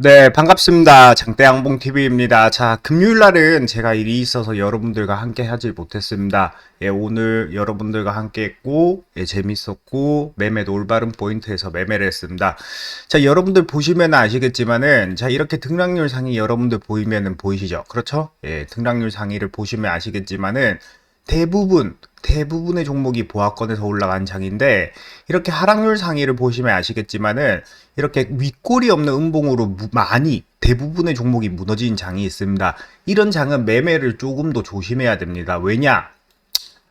네, 반갑습니다. 장대양봉TV입니다. 자, 금요일 날은 제가 일이 있어서 여러분들과 함께 하질 못했습니다. 예, 오늘 여러분들과 함께 했고, 예, 재밌었고, 매매도 올바른 포인트에서 매매를 했습니다. 자, 여러분들 보시면 아시겠지만은, 자, 이렇게 등락률 상위 여러분들 보이면은 보이시죠? 그렇죠? 예, 등락률 상위를 보시면 아시겠지만은, 대부분 대부분의 종목이 보합권에서 올라간 장인데 이렇게 하락률 상위를 보시면 아시겠지만은 이렇게 윗골이 없는 음봉으로 무- 많이 대부분의 종목이 무너진 장이 있습니다. 이런 장은 매매를 조금 더 조심해야 됩니다. 왜냐?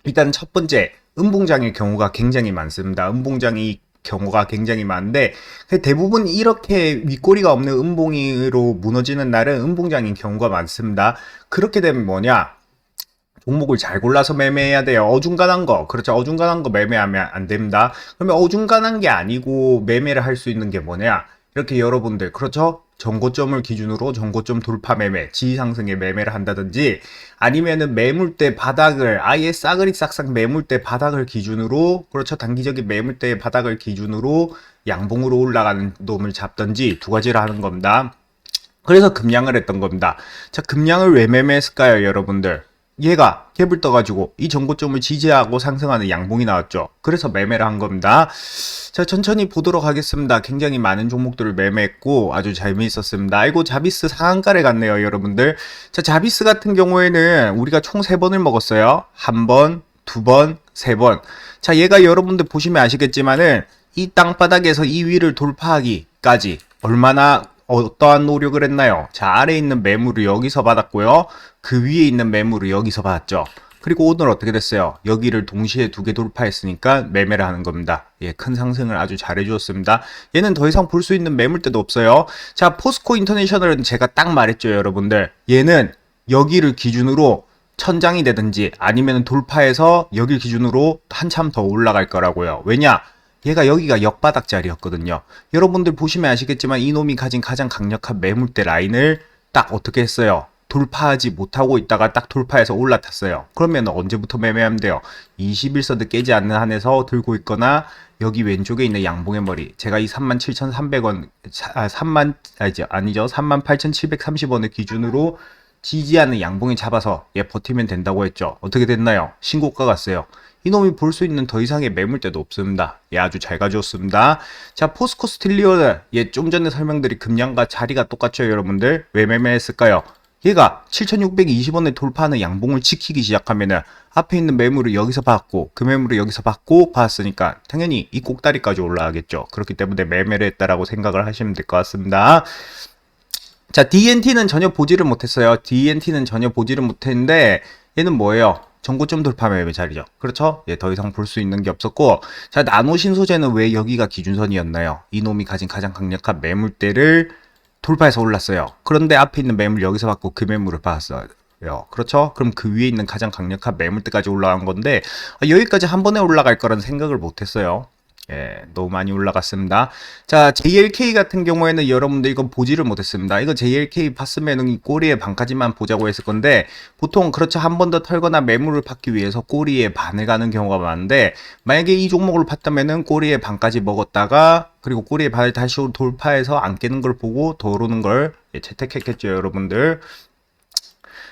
일단 첫 번째 음봉장의 경우가 굉장히 많습니다. 음봉장이 경우가 굉장히 많은데 대부분 이렇게 윗꼬리가 없는 음봉이로 무너지는 날은 음봉장인 경우가 많습니다. 그렇게 되면 뭐냐? 종목을 잘 골라서 매매해야 돼요. 어중간한 거. 그렇죠. 어중간한 거 매매하면 안 됩니다. 그러면 어중간한 게 아니고 매매를 할 수 있는 게 뭐냐? 이렇게 여러분들, 그렇죠? 전고점을 기준으로 전고점 돌파 매매, 지지상승의 매매를 한다든지 아니면은 매물대 바닥을 아예 싸그리 싹싹 매물대 바닥을 기준으로 그렇죠. 단기적인 매물대의 바닥을 기준으로 양봉으로 올라가는 놈을 잡든지 두 가지를 하는 겁니다. 그래서 급량을 했던 겁니다. 자, 급량을 왜 매매했을까요, 여러분들? 얘가 갭을 떠가지고 이 전고점을 지지하고 상승하는 양봉이 나왔죠. 그래서 매매를 한 겁니다. 자, 천천히 보도록 하겠습니다. 굉장히 많은 종목들을 매매했고 아주 재미있었습니다. 아이고, 자비스 상한가를 갔네요, 여러분들. 자, 자비스 같은 경우에는 우리가 총 세번을 먹었어요. 한 번, 두 번, 세 번. 자, 얘가 여러분들 보시면 아시겠지만은 이 땅바닥에서 이 위를 돌파하기까지 얼마나 어떠한 노력을 했나요? 자, 아래에 있는 매물을 여기서 받았고요. 그 위에 있는 매물을 여기서 받았죠. 그리고 오늘 어떻게 됐어요? 여기를 동시에 두 개 돌파했으니까 매매를 하는 겁니다. 예, 큰 상승을 아주 잘 해주었습니다. 얘는 더 이상 볼 수 있는 매물대도 없어요. 자, 포스코 인터내셔널은 제가 딱 말했죠, 여러분들. 얘는 여기를 기준으로 천장이 되든지 아니면 돌파해서 여기 기준으로 한참 더 올라갈 거라고요. 왜냐? 얘가 여기가 역바닥 자리였거든요. 여러분들 보시면 아시겠지만 이놈이 가진 가장 강력한 매물대 라인을 딱 어떻게 했어요? 돌파하지 못하고 있다가 딱 돌파해서 올라탔어요. 그러면 언제부터 매매하면 돼요? 21서드 깨지 않는 한에서 들고 있거나 여기 왼쪽에 있는 양봉의 머리 제가 이 37,300원 아 3만 아니죠 아니죠 38,730원을 기준으로 지지하는 양봉이 잡아서 얘 버티면 된다고 했죠. 어떻게 됐나요? 신고가 갔어요. 이놈이 볼 수 있는 더 이상의 매물대도 없습니다. 예, 아주 잘 가져왔습니다. 자, 포스코 스틸리오는 예, 좀 전에 설명드린 금량과 자리가 똑같죠, 여러분들? 왜 매매했을까요? 얘가 7,620원에 돌파하는 양봉을 지키기 시작하면은 앞에 있는 매물을 여기서 받고 그 매물을 여기서 받고 받았으니까 당연히 이 꼭다리까지 올라가겠죠. 그렇기 때문에 매매를 했다라고 생각을 하시면 될 것 같습니다. 자, DNT는 전혀 보지를 못했어요. DNT는 전혀 보지를 못했는데 얘는 뭐예요? 전고점 돌파 매매 자리죠. 그렇죠? 예, 더 이상 볼 수 있는 게 없었고 자, 나노 신 소재는 왜 여기가 기준선이었나요? 이놈이 가진 가장 강력한 매물대를 돌파해서 올랐어요. 그런데 앞에 있는 매물 여기서 받고 그 매물을 받았어요. 그렇죠? 그럼 그 위에 있는 가장 강력한 매물대까지 올라간 건데 아, 여기까지 한 번에 올라갈 거라는 생각을 못 했어요. 예, 너무 많이 올라갔습니다. 자, JLK 같은 경우에는 여러분들 이건 보지를 못했습니다. 이거 JLK 봤으면 이 꼬리의 반까지만 보자고 했을 건데, 보통 그렇죠. 한 번 더 털거나 매물을 받기 위해서 꼬리의 반을 가는 경우가 많은데, 만약에 이 종목을 봤다면은 꼬리의 반까지 먹었다가, 그리고 꼬리의 반을 다시 돌파해서 안 깨는 걸 보고 더 오르는 걸 예, 채택했겠죠, 여러분들.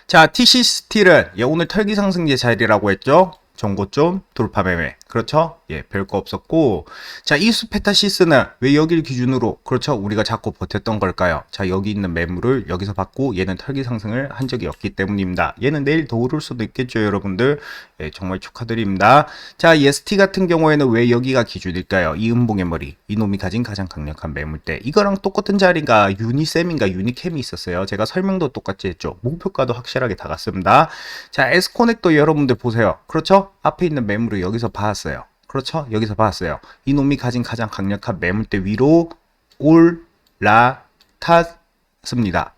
자, TC 스틸은 예, 오늘 털기 상승제 자리라고 했죠. 정고점 돌파 매매. 그렇죠? 예, 별거 없었고. 자, 이수페타시스는 왜 여길 기준으로, 그렇죠? 우리가 자꾸 버텼던 걸까요? 자, 여기 있는 매물을 여기서 받고 얘는 털기 상승을 한 적이 없기 때문입니다. 얘는 내일 더 오를 수도 있겠죠, 여러분들. 예, 정말 축하드립니다. 자, 예스티 같은 경우에는 왜 여기가 기준일까요? 이 음봉의 머리. 이놈이 가진 가장 강력한 매물대. 이거랑 똑같은 자리가 유니셈인가 유니캠이 있었어요. 제가 설명도 똑같이 했죠. 목표가도 확실하게 다 같습니다. 자, 에스코넥도 여러분들 보세요. 그렇죠? 앞에 있는 매물을 여기서 봤어요. 그렇죠? 여기서 봤어요. 이놈이 가진 가장 강력한 매물대 위로 올라탔습니다.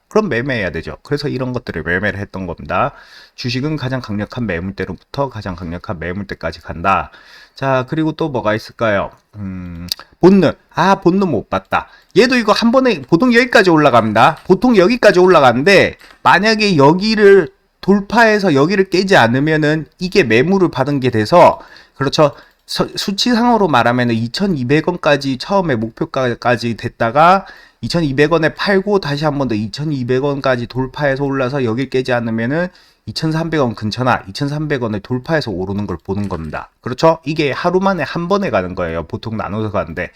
그럼 매매해야 되죠. 그래서 이런 것들을 매매를 했던 겁니다. 주식은 가장 강력한 매물대로부터 가장 강력한 매물대까지 간다. 자, 그리고 또 뭐가 있을까요? 음, 본능. 아, 본능 못 봤다. 얘도 이거 한 번에 보통 여기까지 올라갑니다. 보통 여기까지 올라가는데 만약에 여기를 돌파해서 여기를 깨지 않으면은 이게 매물을 받은 게 돼서 그렇죠. 서- 수치상으로 말하면 2,200원까지 처음에 목표가까지 됐다가 2200원에 팔고 다시 한 번 더 2200원까지 돌파해서 올라서 여길 깨지 않으면은 2300원 근처나 2300원을 돌파해서 오르는 걸 보는 겁니다. 그렇죠? 이게 하루 만에 한 번에 가는 거예요. 보통 나눠서 가는데.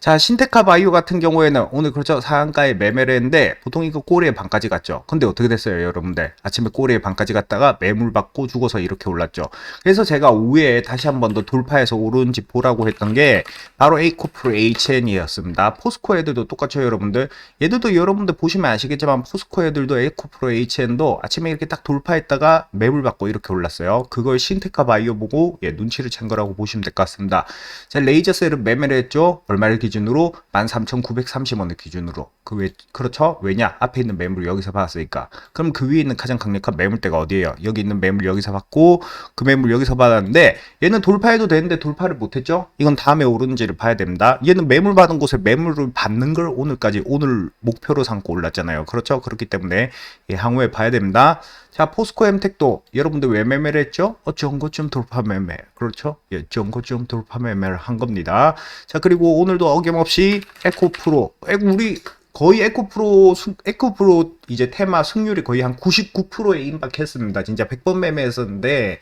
자, 신테카 바이오 같은 경우에는 오늘 그렇죠. 상한가에 매매를 했는데 보통 이거 꼬리에 반까지 갔죠. 근데 어떻게 됐어요, 여러분들? 아침에 꼬리에 반까지 갔다가 매물 받고 죽어서 이렇게 올랐죠. 그래서 제가 오후에 다시 한 번 더 돌파해서 오르는지 보라고 했던 게 바로 에이코프로 HN이었습니다. 포스코 애들도 똑같죠, 여러분들. 얘들도 여러분들 보시면 아시겠지만 포스코 애들도 에이코프로 HN도 아침에 이렇게 딱 돌파했다 가 매물 받고 이렇게 올랐어요. 그걸 신테카 바이오 보고 예, 눈치를 챈 거라고 보시면 될 것 같습니다. 자, 레이저셀은 매매를 했죠. 얼마를 기준으로? 13,930원을 기준으로. 그 왜, 그렇죠? 왜냐? 앞에 있는 매물 여기서 받았으니까. 그럼 그 위에 있는 가장 강력한 매물대가 어디예요? 여기 있는 매물 여기서 받고 그 매물 여기서 받았는데 얘는 돌파해도 되는데 돌파를 못했죠? 이건 다음에 오르는지를 봐야 됩니다. 얘는 매물 받은 곳에 매물을 받는 걸 오늘까지 오늘 목표로 삼고 올랐잖아요. 그렇죠? 그렇기 때문에 예, 향후에 봐야 됩니다. 자, 포스코 엠텍도 여러분들 왜 매매를 했죠? 어, 전고점 돌파 매매. 그렇죠? 예, 전고점 돌파 매매를 한 겁니다. 자, 그리고 오늘도 어김없이 에코 프로. 에코, 우리 거의 에코프로, 승- 에코프로 이제 테마 승률이 거의 한 99%에 임박했습니다. 진짜 100번 매매했었는데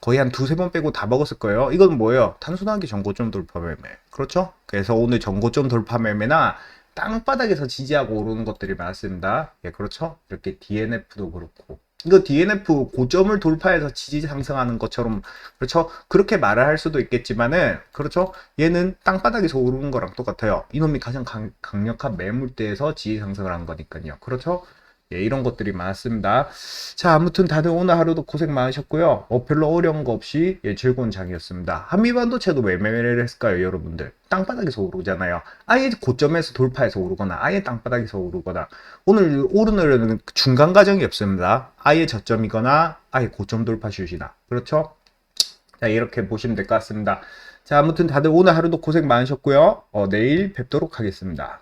거의 한 두세 번 빼고 다 먹었을 거예요. 이건 뭐예요? 단순하게 전고점 돌파 매매. 그렇죠? 그래서 오늘 전고점 돌파 매매나 땅바닥에서 지지하고 오르는 것들이 많습니다. 예, 그렇죠? 이렇게 DNF도 그렇고. 이거 DNF 고점을 돌파해서 지지 상승하는 것처럼 그렇죠? 그렇게 말을 할 수도 있겠지만은 그렇죠? 얘는 땅바닥에서 오르는 거랑 똑같아요. 이놈이 가장 강, 강력한 매물대에서 지지 상승을 한 거니까요. 그렇죠? 예, 이런 것들이 많습니다. 자, 아무튼 다들 오늘 하루도 고생 많으셨고요. 어, 별로 어려운 거 없이 예, 즐거운 장이었습니다. 한미반도체도 왜 매매를 했을까요, 여러분들? 땅바닥에서 오르잖아요. 아예 고점에서 돌파해서 오르거나, 아예 땅바닥에서 오르거나, 오늘 오르는 중간 과정이 없습니다. 아예 저점이거나, 아예 고점 돌파 슛이나. 그렇죠? 자, 이렇게 보시면 될 것 같습니다. 자, 아무튼 다들 오늘 하루도 고생 많으셨고요. 어, 내일 뵙도록 하겠습니다.